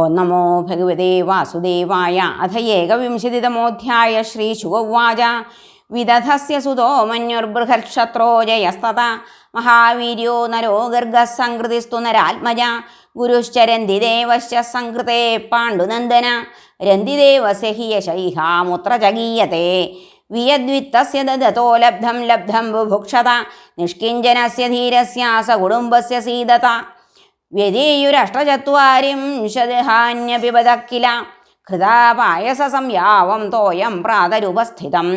ഓം നമോ ഭഗവതേ വാസുദേവായ അഥ ഏകവിംശതിതമോധ്യായ ശ്രീ ശ്രീശുഗോവാച വിദധസ്യ സുതോ മന്യുർബൃഹക്ഷത്രോ ജയസ്തത മഹാവീര്യോ നരോ ഗർഗസംകൃതിസ്തു നരാത്മജ. ഗുരുശ്ചരന്തിദേവശ്ച സംകൃതേ പാണ്ഡുനന്ദന. രന്തിദേവസ്യ ഹി യശൈഹാമുത്ര ചഗീയത്തെ വിയദ്വിത്തസ്യ ദദതോ ലബ്ധം ലബ്ധം ബുഭുക്ഷത. നിഷ്കിഞ്ചനസ്യ ധീരസ്യ സ കുടുംബസ്യ സീതത. വ്യതീയുരഷ്ടചത്വാരിം ശതഹാന്യപിബത കില കൃതാപായസ സംയാവം തോയം പ്രാതരുപസ്ഥിതം.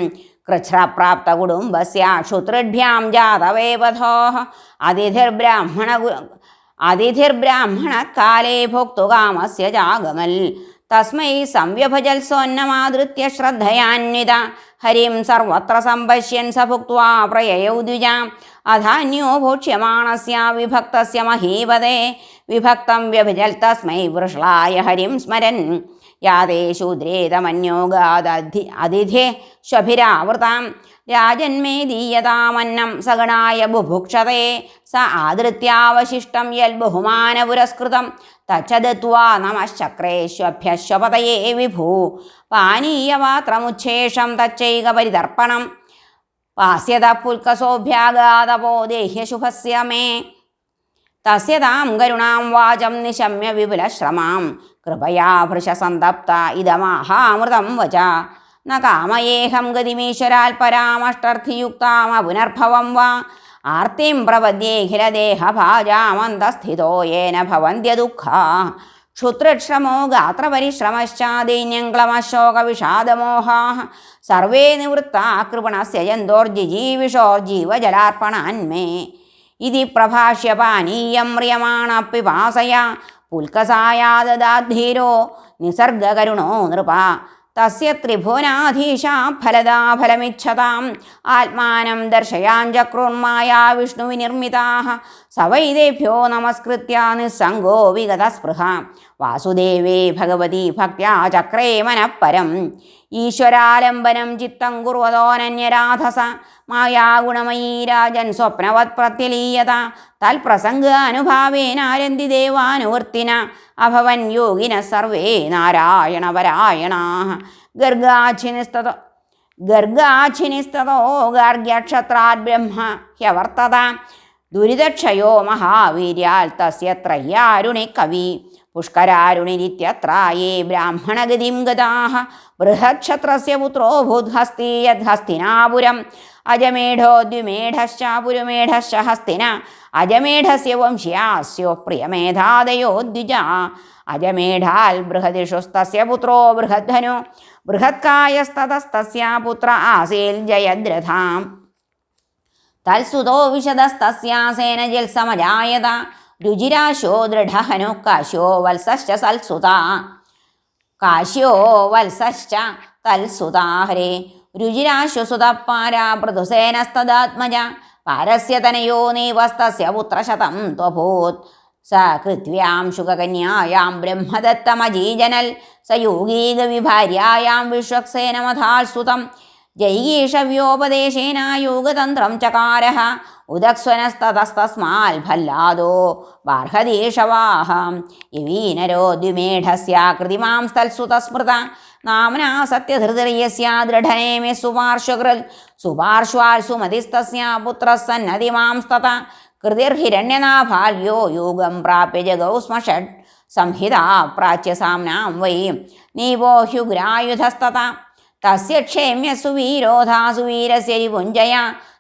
കൃച്ഛ്രപ്രാപ്തകുടുംബസ്യ ക്ഷുതൃഭ്യാം ജാതവേപഥോ അതിഥിർബ്രാഹ്മണ അതിഥിർബ്രാഹ്മണക്കാലേ ഭോക്തുകാമസ്യ ജാഗമൽ. തസ്മൈ സംവ്യഭജൽ സ്വന്നമാദൃത്യ ശ്രദ്ധയാന്വിത. ഹരിം സർവത്ര സമ്പശ്യൻ സഭുക്വാ പ്രയയൗദ്വിജാം. പ്രയയൗ ദ്വിജാം അധാന്യോ ഭോക്ഷ്യമാണസ്യ വിഭക്തസ്യ മഹീപതേ വിഭക്തം വ്യഭിജൽ തസ്മൈ വൃഷളായ ഹരിം സ്മരൻ. യാതേ ശൂദ്രേതമന്യോഗാദധി അതിഥേ ശ്വഭിരാവൃതാം രാജന്മേ ദീയതാമന്നം സഗണായ ബുഭുക്ഷതേ. സ ആദൃത്യാവശിഷ്ടം യൽ ബഹുമാനപുരസ്കൃതം. തച്ചദത്വാ നമശ്ചക്രേശ്വഭ്യശ്വപതയേ വിഭൂ. പാനീയപാത്രമുച്ഛേഷം പാസ്യത പുൽക്കസോഭ്യാഗാതപോ ദേഹ്യശുഭസ്യ മേ. തസ്യ താം കരുണാം വാചം നിശമ്യ വിപുലശ്രമാം. കൃപയാ ഭൃശസന്തപ്ത ഇതമാഹാമൃതം വച. ന കാമയേഹം ഗതിമീശ്വരാൽ പരാമഷ്ടർത്ഥിയുക്താമപുനർഭവം വാ. ആർത്തിം പ്രപദ്യേഖിലദേഹഭാജാമന്തസ്ഥിതോ യേന ഭവന്ത്യദുഃഖാ ക്ഷുത്രക്ഷമോ ഗാത്രപരിശ്രമശ്ചാദൈന്യങ്ക്ലമശോകവിഷാദമോഹാ സർവേ നിവൃത്ത കൃപണസ്യ ജന്തോർജിജീവിഷോർജീവജലാർപ്പണാന്മേ ഇതി പ്രഭാഷ്യപാനീയം മ്രിയമാണ പിപാസയ പുൽക്കസായാദാധീരോ നിസർഗകരുണോ നൃപ. തസ്യ ത്രിഭുവനാധീശ ഫലദാ ഫലമിച്ഛതാം. ആത്മാനം ദർശയാഞ്ചക്രുർമായാ വിഷ്ണുവിനിർമ്മിതാ സവൈദേഭ്യോ നമസ്കൃത്യ നിസ്സംഗോ വിഗതസ്പൃഹ വാസുദേവേ ഭഗവതി ഭക്ത ചക്രേ മനഃപരം ഈശ്വരാലംബനം ചിത്തം കുർവതോനന്യരാധസ മായാഗുണമയീ രാജൻ സ്വപ്നവത് പ്രത്യലീയത। തൽപ്രസംഗ അനുഭാവേനാരന്തി ദേവാനുവർത്തിന। അഭവൻ യോഗിന സർവേ നാരായണപരായണാ ഗർഗാഛിനിസ്തോ ഗർഗാഛിനിസ്തോ ഗാർഗ്യക്ഷത്രാത് ബ്രഹ്മ ഹ്യവർത്തത। ദുരിതക്ഷയോ മഹാവീര്യാൽ തസ്യ ത്രയ്യാരുണി കവി. പുഷ്കരാരുണിരിത്യത്ര യേ ബ്രാഹ്മണഗതിം ഗതാः ബൃഹക്ഷത്രസ്യ പുത്രോ ഭൂദ്ഹസ്തി യദ്ഹസ്തിനാപുരം. അജമേഢോ ദ്വിമേഢശ്ച പുരുമേഢശ്ച ഹസ്തിന. അജമേഢസ്യ വംശ്യാസ്യോ പ്രിയമേധാദയോ ദ്വിജ. അജമേഢാൽ ബൃഹദിഷുസ്തസ്യ പുത്രോ ബൃഹദ്ധനു. ബൃഹത്കായസ്തതസ്തസ്യ പുത്ര ആസീൽ ജയദ്രഥാം. തൽസുതോ വിശദസ്തസ്യാസേന ജൽസമജായത രുചിരാശോ ദൃഢഹനു കാശ്യോ വത്സശ്ച സൽസുത കാശ്യോ വത്സശ്ച തൽസുതാ ഹരേ. രുചിരാശുസുത പാരാ പൃഥുസേനസ്തദാത്മജ. പാരസ്യ തനയോ നീവസ്തസ്യ പുത്രശതം ത്വഭൂത്. സ കൃത്വ്യാം ശുകകന്യായാം ബ്രഹ്മദത്തമജീജനൽ. സ യോഗീകവിഭാര്യായാം ജൈഗീഷവ്യോപദേശേന യോഗതന്ത്രം ചകാര. ഉദക്സ്വനസ്തതസ്തസ്മാൽ ഭല്ലാദോ ബാർഹദീഷവാഹം. യവീനരോ ദ്വിമേഢസ്യ കൃതിമാം സ്ഥൽസുതസ്മൃത നാമ്നാ സത്യധൃതിർയസ്യ ദൃഢനേമി സുപാർശ്വകൃൽ സുപാർശ്വാൽ സുമതിസ്തസ്യ പുത്രസന്നതിമാംസ്തത. കൃതിർഹിരണ്യനാഭാല്യോ യോഗം പ്രാപ്യ ജഗൗ സ്മഷഡ് സംഹിത പ്രാച്യസാംനാം വൈ നീവോ ഹ്യുഗ്രായുധസ്തത. തസ്യ ക്ഷേമ്യ സുവീരോധാ സുവീരസ്യ രിപുഞ്ജയ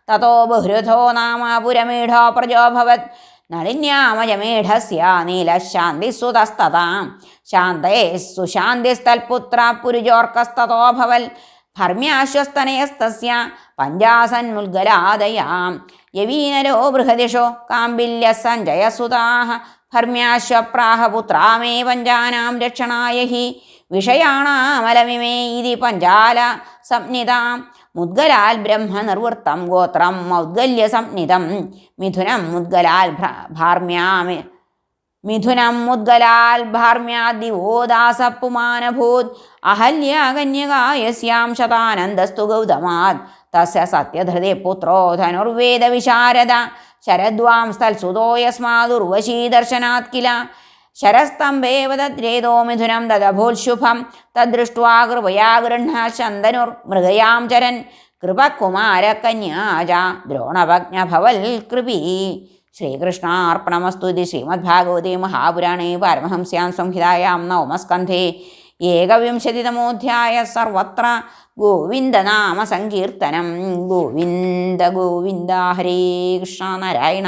തതോ ബഹൃഥോ നാമ പുരമീഢോ പ്രജോഭവത്. നളിന്യാമജമീഢസ്യ നീലശാന്തിസുതസ്തതാ ശാന്തേ സുശാന്തിസ്തൽപുത്ര പുരുജോർക്കസ്തതോഭവൽ. ഭർമ്യാശ്വസ്തനയസ്തസ്യ പഞ്ചാസന്മുൽഗലാദയാം. യവീനരോ ബൃഹദിഷോ കാമ്പില്യ സഞ്ജയസുതാः ഭർമ്യാശ്വപ്രാഹപുത്രാമേ പഞ്ചാനാം രക്ഷണായ ഹി വിഷയാണാമലമിമേ ഇതി പഞ്ചാല സംനിതാം മുദ്ഗലാൽ ബ്രഹ്മ നിർവൃത്തം ഗോത്രം മൗദ്ഗല്യ സംനിതം മിഥുനം മുദ്ഗലാൽ ഭാർമ്യാമി മിഥുനം മുദ്ഗലാൽ ഭാർമ്യാദിവോദാസപ്പുമാനഭൂത് അഹല്യാകന്യകായസ്യാം ശതാനന്ദസ്തു ഗൗതമാത്. തസ്യ സത്യധൃതി പുത്രോ ധനുർവേദ വിശാരദ. ശരദ്വാം സ്ഥൽസുതോ യസ്മാദുർവശീ ദർശനാത് കില. ശരസ്തംഭേവ തദ്രേതോ മിഥുനം തദഭൂത്ശുഭം. തദ്ദൃഷ്ട്വാ കൃപയാ ഗൃഹ്ണ ശന്തനുർ മൃഗയാം ചരൻ. കൃപകുമാരകന്യാജ ദ്രോണഭജ്ഞഭവൽ കൃപി. ശ്രീകൃഷ്ണാർപ്പണമസ്തു ഇതി ശ്രീമദ്ഭാഗവതേ മഹാപുരാണേ പാരമഹംസ്യാം സംഹിതായാം നവമസ്കന്ധേ. ഏകവിംശതിതമോധ്യായ സർവത്ര ഗോവിന്ദനാമസങ്കീർത്തനം ഗോവിന്ദ ഗോവിന്ദ ഹരേ കൃഷ്ണ നാരായണ.